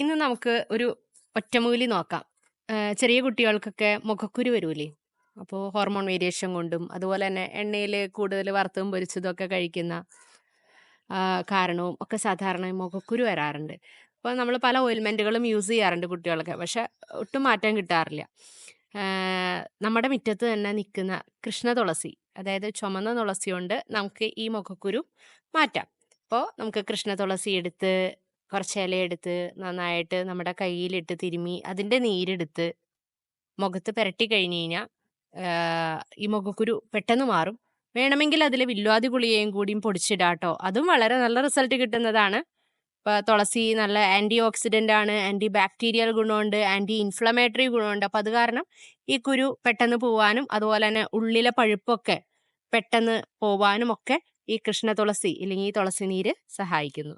ഇന്ന് നമുക്ക് ഒരു ഒറ്റമൂലി നോക്കാം. ചെറിയ കുട്ടികൾക്കൊക്കെ മുഖക്കുരു വരൂലേ? അപ്പോൾ ഹോർമോൺ വേരിയേഷൻ കൊണ്ടും അതുപോലെ തന്നെ എണ്ണയിൽ കൂടുതൽ വറുത്തതും പൊരിച്ചതും ഒക്കെ കഴിക്കുന്ന കാരണവും ഒക്കെ സാധാരണ മുഖക്കുരു വരാറുണ്ട്. അപ്പോൾ നമ്മൾ പല ഓയിൽമെന്റുകളും യൂസ് ചെയ്യാറുണ്ട് കുട്ടികൾക്ക്. പക്ഷെ ഒട്ടും മാറ്റം കിട്ടാറില്ല. നമ്മുടെ മുറ്റത്ത് തന്നെ നിൽക്കുന്ന കൃഷ്ണ തുളസി അതായത് ചുമന്ന തുളസി കൊണ്ട് നമുക്ക് ഈ മുഖക്കുരു മാറ്റാം. അപ്പോൾ നമുക്ക് കൃഷ്ണ തുളസി എടുത്ത് കുറച്ച് ഇലയെടുത്ത് നന്നായിട്ട് നമ്മുടെ കയ്യിലിട്ട് തിരുമ്മി അതിന്റെ നീരെടുത്ത് മുഖത്ത് പുരട്ടി കഴിഞ്ഞ് കഴിഞ്ഞാൽ ഈ മുഖക്കുരു പെട്ടെന്ന് മാറും. വേണമെങ്കിൽ അതിൽ വില്വാതി ഗുളികയും കൂടിയും പൊടിച്ചിടാട്ടോ. അതും വളരെ നല്ല റിസൾട്ട് കിട്ടുന്നതാണ്. ഇപ്പോൾ തുളസി നല്ല ആന്റി ഓക്സിഡന്റ് ആണ്. ആന്റി ബാക്ടീരിയൽ ഗുണമുണ്ട്. ആന്റി ഇൻഫ്ലമേറ്ററി ഗുണമുണ്ട്. അപ്പോൾ അത് കാരണം ഈ കുരു പെട്ടെന്ന് പോവാനും അതുപോലെ തന്നെ ഉള്ളിലെ പഴുപ്പൊക്കെ പെട്ടെന്ന് പോവാനും ഒക്കെ ഈ കൃഷ്ണ തുളസി ഇല്ലെങ്കിൽ ഈ തുളസി നീര് സഹായിക്കുന്നു.